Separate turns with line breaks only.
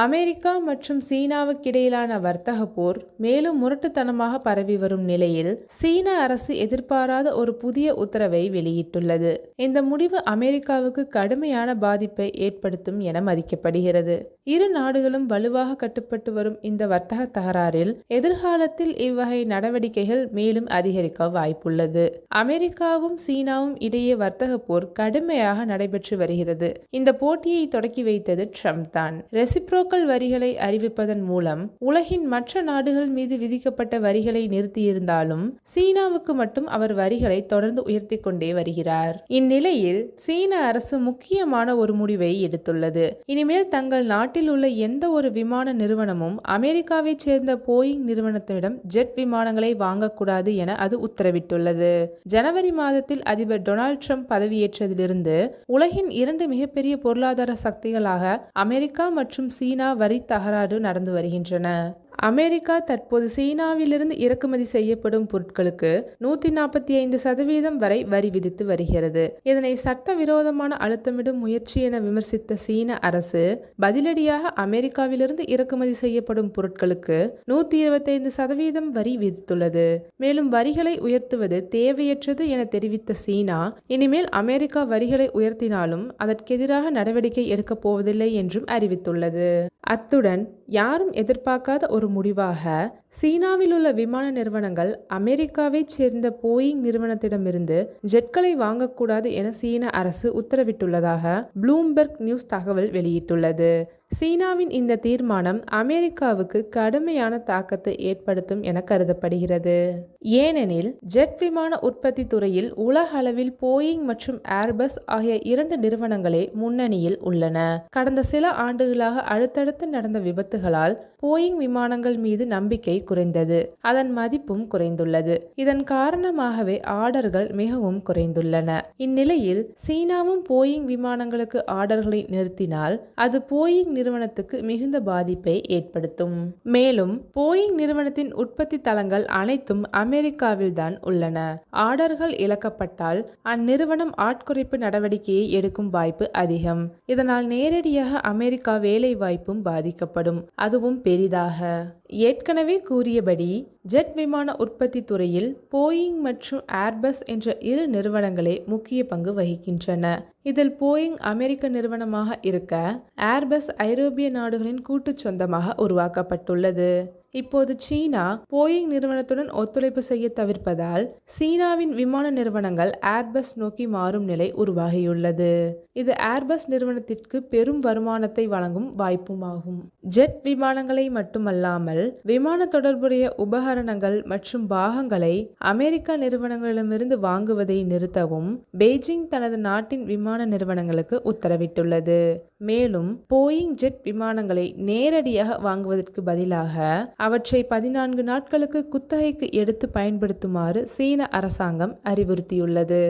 America மற்றும் சீனாவுக்கிடையிலான வர்த்தக போர் மேலும் முரட்டுத்தனமாக பரவி வரும் நிலையில் சீன அரசு எதிர்பாராத ஒரு புதிய உத்தரவை வெளியிட்டுள்ளது. இந்த முடிவு அமெரிக்காவுக்கு கடுமையான பாதிப்பை ஏற்படுத்தும் என மதிக்கப்படுகிறது. இரு நாடுகளும் வலுவாக கட்டுப்பட்டு வரும் இந்த வர்த்தக தகராறில் எதிர்காலத்தில் இவ்வகை நடவடிக்கைகள் மேலும் அதிகரிக்க வாய்ப்புள்ளது. அமெரிக்காவும் சீனாவும் இடையே வர்த்தக போர் கடுமையாக நடைபெற்று வருகிறது. இந்த போட்டியை தொடக்கி வைத்தது ட்ரம்ப் தான். ரெசிப்ரோ ரெசிப்ரோக்கல் வரிகளை அறிவிப்பதன் மூலம் உலகின் மற்ற நாடுகள் மீது விதிக்கப்பட்ட வரிகளை நிறுத்தியிருந்தாலும் சீனாவுக்கு மட்டும் அவர் வரிகளை தொடர்ந்து உயர்த்தி கொண்டே வருகிறார். இந்நிலையில் சீன அரசு முக்கியமான ஒரு முடிவை எடுத்துள்ளது. இனிமேல் தங்கள் நாட்டில் உள்ள எந்த ஒரு விமான நிறுவனமும் அமெரிக்காவைச் சேர்ந்த போயிங் நிறுவனத்திடம் ஜெட் விமானங்களை வாங்கக்கூடாது என அது உத்தரவிட்டுள்ளது. ஜனவரி மாதத்தில் அதிபர் டொனால்ட் ட்ரம்ப் பதவியேற்றதிலிருந்து உலகின் இரண்டு மிகப்பெரிய பொருளாதார சக்திகளாக அமெரிக்கா மற்றும் சீனா வரி தகராறு நடந்து வருகின்றன. அமெரிக்கா தற்போது சீனாவிலிருந்து இறக்குமதி செய்யப்படும் பொருட்களுக்கு நூத்தி நாற்பத்தி ஐந்து சதவீதம் வரை வரி விதித்து வருகிறது. இதனை சட்டவிரோதமான அழுத்தமிடும் முயற்சி என விமர்சித்த சீன அரசு பதிலடியாக அமெரிக்காவிலிருந்து இறக்குமதி செய்யப்படும் பொருட்களுக்கு நூத்தி இருபத்தைந்து சதவீதம் வரி விதித்துள்ளது. மேலும் வரிகளை உயர்த்துவது தேவையற்றது என தெரிவித்த சீனா இனிமேல் அமெரிக்கா வரிகளை உயர்த்தினாலும் அதற்கெதிராக நடவடிக்கை எடுக்கப் போவதில்லை என்றும் அறிவித்துள்ளது. அத்துடன் யாரும் எதிர்பார்க்காத ஒரு முடிவாக சீனாவில் உள்ள விமான நிறுவனங்கள் அமெரிக்காவைச் சேர்ந்த போயிங் நிறுவனத்திடமிருந்து ஜெட்களை வாங்கக்கூடாது என சீன அரசு உத்தரவிட்டுள்ளதாக ப்ளூம்பெர்க் நியூஸ் தகவல் வெளியிட்டுள்ளது. சீனாவின் இந்த தீர்மானம் அமெரிக்காவுக்கு கடுமையான தாக்கத்தை ஏற்படுத்தும் என கருதப்படுகிறது. ஏனெனில் ஜெட் விமான உற்பத்தி துறையில் உலக அளவில் போயிங் மற்றும் ஏர்பஸ் ஆகிய இரண்டு நிறுவனங்களே முன்னணியில் உள்ளன. கடந்த சில ஆண்டுகளாக அடுத்தடுத்து நடந்த விபத்துகளால் போயிங் விமானங்கள் மீது நம்பிக்கை குறைந்தது. அதன் மதிப்பும் குறைந்துள்ளது. இதன் காரணமாகவே ஆர்டர்கள் மிகவும் குறைந்துள்ளன. இந்நிலையில் சீனாவும் போயிங் விமானங்களுக்கு ஆர்டர்களை நிறுத்தினால் அது போயிங் நிறுவனத்துக்கு மிகுந்த பாதிப்பை ஏற்படுத்தும். மேலும் போயிங் நிறுவனத்தின் உற்பத்தி தளங்கள் அனைத்தும் அமெரிக்காவில்தான் உள்ளன. ஆர்டர்கள் இழக்கப்பட்டால் அந்நிறுவனம் ஆட்குறைப்பு நடவடிக்கையை எடுக்கும் வாய்ப்பு அதிகம். இதனால் நேரடியாக அமெரிக்கா வேலை வாய்ப்பும் பாதிக்கப்படும். அதுவும் பெரிதாக. ஏற்கனவே கூறியபடி ஜெட் விமான உற்பத்தி துறையில் போயிங் மற்றும் ஏர்பஸ் என்ற இரு நிறுவனங்களே முக்கிய பங்கு வகிக்கின்றன. இதில் போயிங் அமெரிக்க நிறுவனமாக இருக்க ஏர்பஸ் ஐரோப்பிய நாடுகளின் கூட்டுச் சொந்தமாக உருவாக்கப்பட்டுள்ளது. இப்போது சீனா போயிங் நிறுவனத்துடன் ஒத்துழைப்பு செய்ய தவிர்ப்பதால் சீனாவின் விமான நிறுவனங்கள் ஏர்பஸ் நோக்கி மாறும் நிலை உருவாகியுள்ளது. இது ஏர்பஸ் நிறுவனத்திற்கு பெரும் வருமானத்தை வழங்கும் வாய்ப்புமாகும். ஜெட் விமானங்களை மட்டுமல்லாமல் விமான தொடர்புடைய உபகரணங்கள் மற்றும் பாகங்களை அமெரிக்க நிறுவனங்களிடமிருந்து வாங்குவதை நிறுத்தவும் பெய்ஜிங் தனது நாட்டின் விமான நிறுவனங்களுக்கு உத்தரவிட்டுள்ளது. மேலும் போயிங் ஜெட் விமானங்களை நேரடியாக வாங்குவதற்கு பதிலாக அவற்றை பதினான்கு நாட்களுக்கு குத்தகைக்கு எடுத்து பயன்படுத்துமாறு சீன அரசாங்கம் அறிவுறுத்தியுள்ளது.